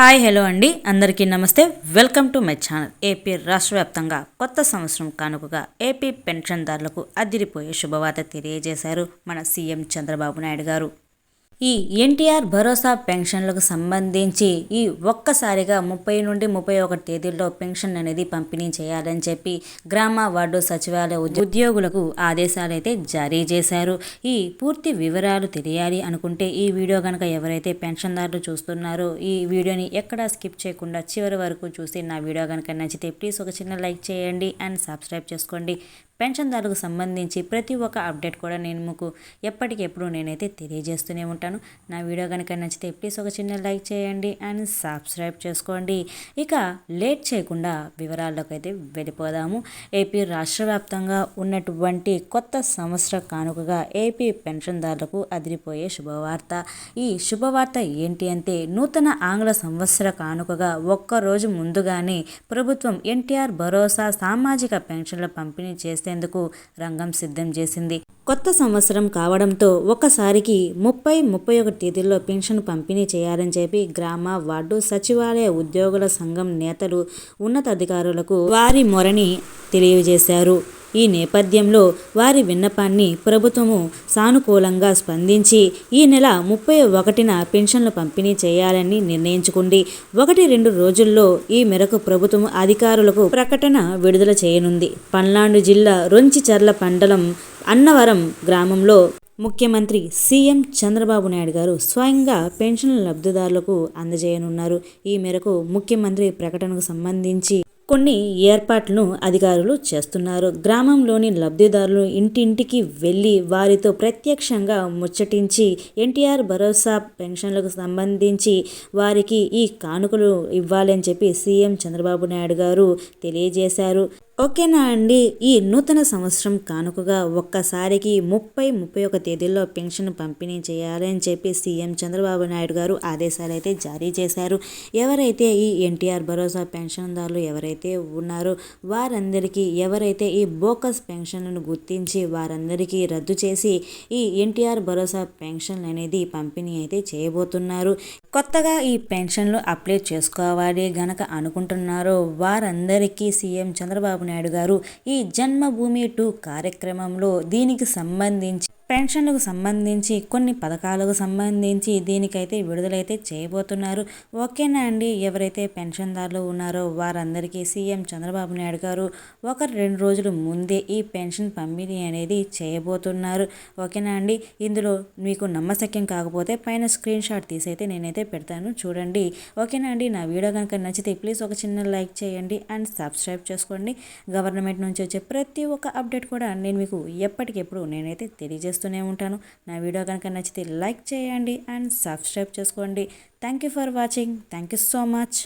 Hi hello అండి. అందరికీ నమస్తే. Welcome to my channel. AP రాష్ట్ర వ్యాప్తంగా కొత్త సంవత్సరం కానుకగా ఏపీ పెన్షన్దారులకు అదిరిపోయే శుభవార్త తెలియజేశారు మన సీఎం చంద్రబాబు నాయుడు గారు. ఈ ఎన్టీఆర్ భరోసా పెన్షన్లకు సంబంధించి ఈ ఒక్కసారిగా ముప్పై నుండి ముప్పై ఒకటి తేదీల్లో పెన్షన్ అనేది పంపిణీ చేయాలని చెప్పి గ్రామ వార్డు సచివాలయ ఉద్యోగులకు ఆదేశాలు అయితే జారీ చేశారు. ఈ పూర్తి వివరాలు తెలియాలి అనుకుంటే ఈ వీడియో కనుక ఎవరైతే పెన్షన్దారులు చూస్తున్నారో ఈ వీడియోని ఎక్కడా స్కిప్ చేయకుండా చివరి వరకు చూసి నా వీడియో కనుక నచ్చితే ప్లీజ్ ఒక చిన్న లైక్ చేయండి అండ్ సబ్స్క్రైబ్ చేసుకోండి. పెన్షన్దారులకు సంబంధించి ప్రతి ఒక్క అప్డేట్ కూడా నేను మీకు ఎప్పటికెప్పుడు నేనైతే తెలియజేస్తూనే ఉంటాను. నా వీడియో కనుక నచ్చితే ప్లీజ్ ఒక చిన్న లైక్ చేయండి అండ్ సబ్స్క్రైబ్ చేసుకోండి. ఇక లేట్ చేయకుండా వివరాల్లోకి అయితే వెళ్ళిపోదాము. ఏపీ రాష్ట్ర వ్యాప్తంగా ఉన్నటువంటి కొత్త సంవత్సర కానుకగా ఏపీ పెన్షన్దారులకు అదిరిపోయే శుభవార్త. ఈ శుభవార్త ఏంటి అంటే నూతన ఆంగ్ల సంవత్సర కానుకగా ఒక్కరోజు ముందుగానే ప్రభుత్వం ఎన్టీఆర్ భరోసా సామాజిక పెన్షన్ల పంపిణీ చేస్తే చేసేందుకు రంగం సిద్ధం చేసింది. కొత్త సంవత్సరం కావడంతో ఒక్కసారికి ముప్పై ముప్పై ఒకటి తేదీల్లో పెన్షన్ పంపిణీ చేయాలని చెప్పి గ్రామ వార్డు సచివాలయ ఉద్యోగుల సంఘం నేతలు ఉన్నతాధికారులకు వారి మొరని తెలియజేశారు. ఈ నేపథ్యంలో వారి విన్నపాన్ని ప్రభుత్వము సానుకూలంగా స్పందించి ఈ నెల ముప్పై ఒకటిన పెన్షన్లు పంపిణీ చేయాలని నిర్ణయించుకుంది. ఒకటి రెండు రోజుల్లో ఈ మేరకు ప్రభుత్వం అధికారులకు ప్రకటన విడుదల చేయనుంది. పల్నాడు జిల్లా రొంచిచర్ల మండలం అన్నవరం గ్రామంలో ముఖ్యమంత్రి సీఎం చంద్రబాబు నాయుడు గారు స్వయంగా పెన్షన్ లబ్ధిదారులకు అందజేయనున్నారు. ఈ మేరకు ముఖ్యమంత్రి ప్రకటనకు సంబంధించి కొన్ని ఏర్పాట్లను అధికారులు చేస్తున్నారు. గ్రామంలోని లబ్ధిదారులు ఇంటింటికి వెళ్ళి వారితో ప్రత్యక్షంగా ముచ్చటించి ఎన్టీఆర్ భరోసా పెన్షన్లకు సంబంధించి వారికి ఈ కానుకలు ఇవ్వాలని చెప్పి సీఎం చంద్రబాబు నాయుడు గారు తెలియజేశారు. ఓకేనా అండి? ఈ నూతన సంవత్సరం కానుకగా ఒక్కసారికి ముప్పై ముప్పై ఒక తేదీల్లో పెన్షన్ పంపిణీ చేయాలని చెప్పి సీఎం చంద్రబాబు నాయుడు గారు ఆదేశాలు అయితే జారీ చేశారు. ఎవరైతే ఈ ఎన్టీఆర్ భరోసా పెన్షన్దారులు ఎవరైతే ఉన్నారో వారందరికీ ఎవరైతే ఈ బోకస్ పెన్షన్లను గుర్తించి వారందరికీ రద్దు చేసి ఈ ఎన్టీఆర్ భరోసా పెన్షన్ అనేది పంపిణీ అయితే చేయబోతున్నారు. కొత్తగా ఈ పెన్షన్లు అప్లై చేసుకోవాలి గనక అనుకుంటున్నారో వారందరికీ సీఎం చంద్రబాబు చంద్రబాబు నాయుడు గారు. ఈ జన్మభూమి టూ కార్యక్రమంలో దీనికి సంబంధించి పెన్షన్లకు సంబంధించి కొన్ని పథకాలకు సంబంధించి దీనికైతే విడుదలైతే చేయబోతున్నారు. ఓకేనా అండి? ఎవరైతే పెన్షన్దారులు ఉన్నారో వారందరికీ సీఎం చంద్రబాబు నాయుడు గారు ఒక రెండు రోజుల ముందే ఈ పెన్షన్ పంపిణీ అనేది చేయబోతున్నారు. ఓకేనా అండి? ఇందులో మీకు నమ్మశక్యం కాకపోతే పైన స్క్రీన్ షాట్ తీసైతే నేనైతే పెడతాను చూడండి. ఓకేనా అండి? నా వీడియో కనుక నచ్చితే ప్లీజ్ ఒక చిన్న లైక్ చేయండి అండ్ సబ్స్క్రైబ్ చేసుకోండి. గవర్నమెంట్ నుంచి వచ్చే ప్రతి ఒక్క అప్డేట్ కూడా నేను మీకు ఎప్పటికెప్పుడు నేనైతే తెలియజేస్తాను. చేస్తూనే ఉంటాను. నా వీడియో కనుక నచ్చితే లైక్ చేయండి అండ్ సబ్స్క్రైబ్ చేసుకోండి. Thank you for watching thank you so much